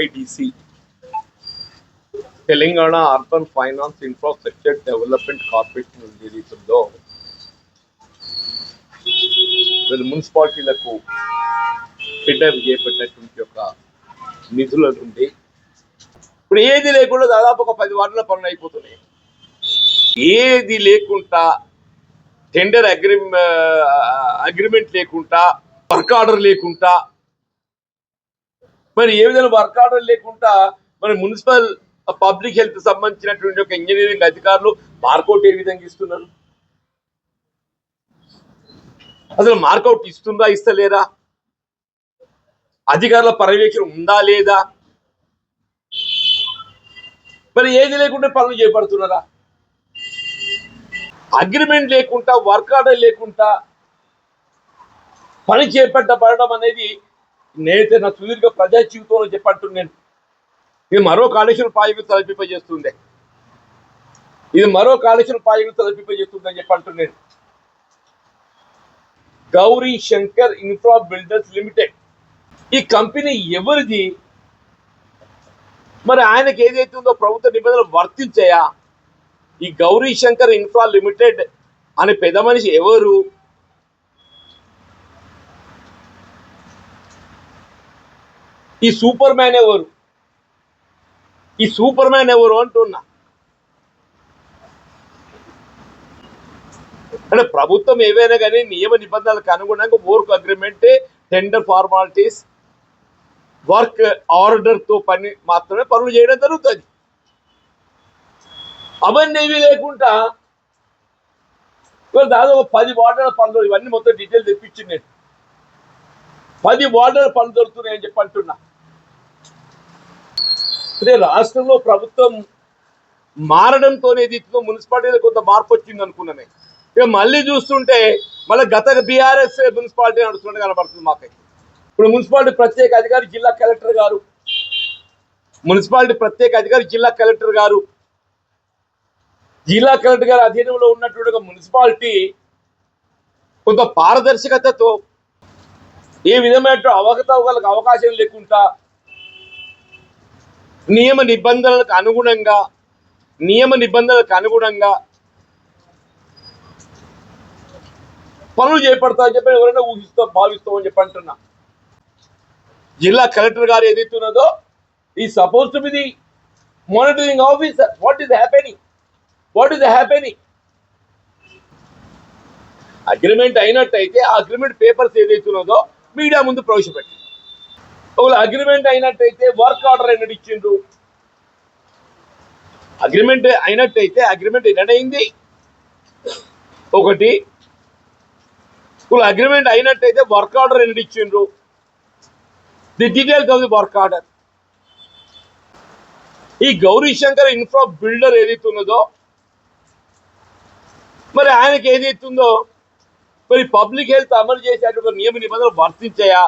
FIDC Telangana urban finance infrastructure development corporation ఏదైతుందో వీళ్ళు మున్సిపాలిటీలకు ఫిడ్డప్ చేపట్టినటువంటి యొక్క నిధుల నుండి ఇప్పుడు ఏది లేకుండా దాదాపు ఒక పది వారాల పనులు అయిపోతున్నాయి. ఏది లేకుండా టెండర్ అగ్రి అగ్రిమెంట్ లేకుండా వర్క్ ఆర్డర్ లేకుండా మరి ఏ విధంగా వర్క్ ఆర్డర్ లేకుండా మరి మున్సిపల్ పబ్లిక్ హెల్త్ సంబంధించినటువంటి ఒక ఇంజనీరింగ్ అధికారులు మార్కౌట్ ఏ విధంగా ఇస్తున్నారు? అసలు మార్కౌట్ ఇస్తుందా ఇస్తలేరా అధికారుల పర్యవేక్షణ ఉందా లేదా? మరి ఏది లేకుండా పనులు చేపడుతున్నారా? అగ్రిమెంట్ లేకుండా వర్క్ ఆర్డర్ లేకుండా పని చేపట్టబడడం అనేది నేనైతే నా సుదీర్ఘ ప్రజా జీవితంలో చెప్పంటున్నాను ఇది మరో కాళేశ్వరం ప్రాజెక్టు తలపింపజేస్తుంది ఇది మరో కాళేశ్వరం ప్రాజెక్టు చెప్పంటు నేను Gauri Shankar infra builders limited. ఈ కంపెనీ ఎవరిది? మరి ఆయనకి ఏదైతే ఉందో ప్రభుత్వ నిబంధనలు వర్తించాయా? ఈ గౌరీ శంకర్ ఇన్ఫ్రా లిమిటెడ్ అనే పెద్ద మనిషి ఎవరు? ఈ సూపర్ మ్యాన్ ఎవరు? ఈ సూపర్ మ్యాన్ ఎవరు అంటున్నా? అంటే ప్రభుత్వం ఏవైనా కానీ నియమ నిబంధనలకు అనుగుణంగా work agreement tender formalities work ఆర్డర్తో పని మాత్రమే పనులు చేయడం జరుగుతుంది. అవన్నీ ఏమీ లేకుండా ఇవాళ దాదాపు పది వార్డుల పనులు ఇవన్నీ మొత్తం డీటెయిల్ తెప్పించింది నేను. పది వార్డుల పనులు దొరుకుతున్నాయని చెప్పి అంటున్నా. అదే రాష్ట్రంలో ప్రభుత్వం మారడంతో దీంట్లో మున్సిపాలిటీలో కొంత మార్పు వచ్చింది అనుకున్నాను. ఇక మళ్ళీ చూస్తుంటే మళ్ళీ గత బీఆర్ఎస్ మున్సిపాలిటీ నడుస్తున్నట్టు కనబడుతుంది మాకైతే. ఇప్పుడు మున్సిపాలిటీ ప్రత్యేక అధికారి జిల్లా కలెక్టర్ గారు మున్సిపాలిటీ ప్రత్యేక అధికారి జిల్లా కలెక్టర్ గారు జిల్లా కలెక్టర్ గారి అధీనంలో ఉన్నటువంటి మున్సిపాలిటీ కొంత పారదర్శకతతో ఏ విధమైన అవకతవకలకు అవకాశం లేకుండా నియమ నిబంధనలకు అనుగుణంగా నియమ నిబంధనలకు అనుగుణంగా పనులు చేపడతామని చెప్పి ఎవరైనా ఊహిస్తాం భావిస్తామని చెప్పి అంటున్నా. జిల్లా కలెక్టర్ గారు ఏదైతే ఉన్నదో ఈ suppose to be the monitoring officer what is happening what is happening agreement అయినట్టయితే ఆ అగ్రిమెంట్ పేపర్స్ ఏదైతే ఉన్నదో మీడియా ముందు ప్రవేశపెట్టింది ఒకవేళ అగ్రిమెంట్ అయినట్టయితే వర్క్ ఆర్డర్ అయినట్టు ఇచ్చిండ్రు. అగ్రిమెంట్ అయినట్టయితే అగ్రిమెంట్ ఎన్నడైంది ఒకటి ఇప్పుడు అగ్రిమెంట్ అయినట్టయితే వర్క్ ఆర్డర్ ఎన్నటి ఇచ్చిండ్రు. The details of the work order ఈ గౌరీ శంకర్ ఇన్ఫ్రా బిల్డర్ ఏదైతుందో మరి ఆయనకి ఏదైతుందో మరి పబ్లిక్ హెల్త్ అమలు చేసేటువంటి నియమ నిబంధనలు వర్తించాయా?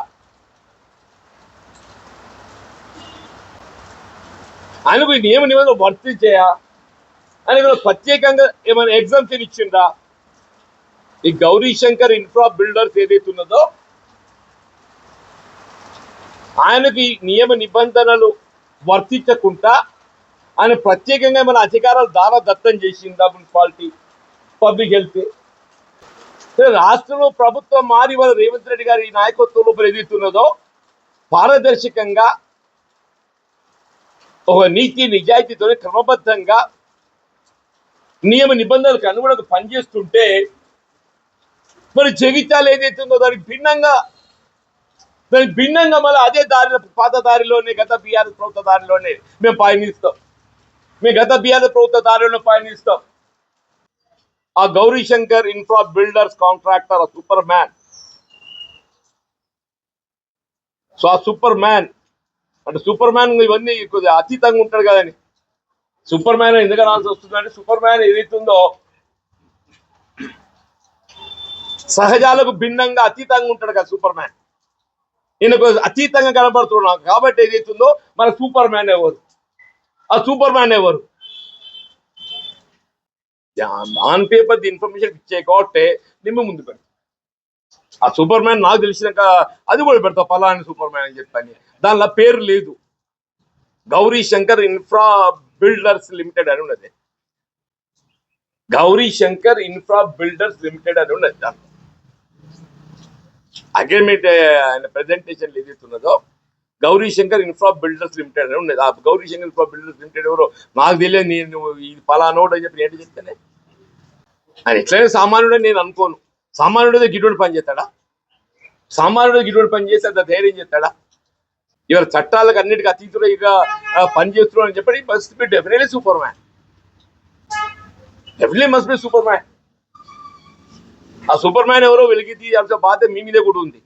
ఆయనకు ఈ నియమ నిబంధనలు వర్తించాయా ఆయన ప్రత్యేకంగా ఏమైనా ఎగ్జామ్షన్ ఇచ్చిండ్రా ఈ గౌరీ శంకర్ ఇన్ఫ్రా బిల్డర్స్ ఏదైతే ఉన్నదో ఆయనకి నియమ నిబంధనలు వర్తించకుండా ఆయన ప్రత్యేకంగా మన అధికారాలు దాన దత్తం చేసిందా మున్సిపాలిటీ పబ్లిక్ హెల్త్ రాష్ట్రంలో ప్రభుత్వం మారి వాళ్ళ రేవంత్ రెడ్డి గారి నాయకత్వంలో ఏదైతున్నదో పారదర్శకంగా ఒక నీతి నిజాయితీతోనే క్రమబద్ధంగా నియమ నిబంధనలకు అనుగుణంగా పనిచేస్తుంటే మరి జగిత్యాలు ఏదైతుందో దానికి భిన్నంగా దానికి భిన్నంగా మళ్ళీ అదే దారిలో పాత దారిలోనే గత బీఆర్ఎస్ ప్రభుత్వ దారిలోనే మేము పయనిస్తాం. మేము గత బీఆర్ఎస్ ప్రభుత్వ దారిలో పయనిస్తాం. ఆ Gauri Shankar infra builders contractor superman so ఆ సూపర్ మ్యాన్ అంటే సూపర్ మ్యాన్ ఇవన్నీ కొద్దిగా అతీతంగా ఉంటాడు కదని సూపర్ మ్యాన్ ఎందుకు అనాల్సి వస్తుందంటే సూపర్ మ్యాన్ ఏదైతుందో సహజాలకు భిన్నంగా అతీతంగా ఉంటాడు కదా సూపర్ మ్యాన్ ఈయనకు అతీతంగా కనబడుతున్నాం కాబట్టి ఏదైతుందో మన సూపర్ మ్యాన్ ఎవరు? ఆ సూపర్ మ్యాన్ ఎవరు ఆన్ పేపర్ ది ఇన్ఫర్మేషన్ ఇచ్చే కాబట్టి నిమ్మ ముందు పెడతాం. ఆ సూపర్ మ్యాన్ నాకు తెలిసినాక అది కూడా పెడతా పలాని సూపర్ మ్యాన్ అని చెప్పని. దానిలో పేరు లేదు. Gauri Shankar infra builders limited అని ఉన్నది. Gauri Shankar infra builders limited అని ఉన్నది దాంట్లో. అగ్రిమెంట్ ఆయన ప్రెజెంటేషన్ ఏదైతే ఉన్నదో Gauri Shankar infra builders limited అని ఉండేది ఆ Gauri Shankar infra builders limited ఎవరో? నాకు తెలియదు నేను ఇది ఫలానోడు అని చెప్పి ఏంటి చెప్తానే? ఆయన ఎట్లయినా సామాన్యుడు నేను అనుకోను. సామాన్యుడే గిటువంటి పని చేస్తాడా? సామాన్యుడు గిటువంటి పని చేసి అంత ధైర్యం చేస్తాడా? ఇవాళ చట్టాలకు అన్నిటికీ అతీతులుగా ఇక పని చేస్తున్నాడు అని చెప్పి must be definitely superman definitely must be superman ఆ సూపర్ మ్యాన్ ఎవరో వెలిగి తీయాల్సిన బాధ్యత మీ మీదే కూడా ఉంది.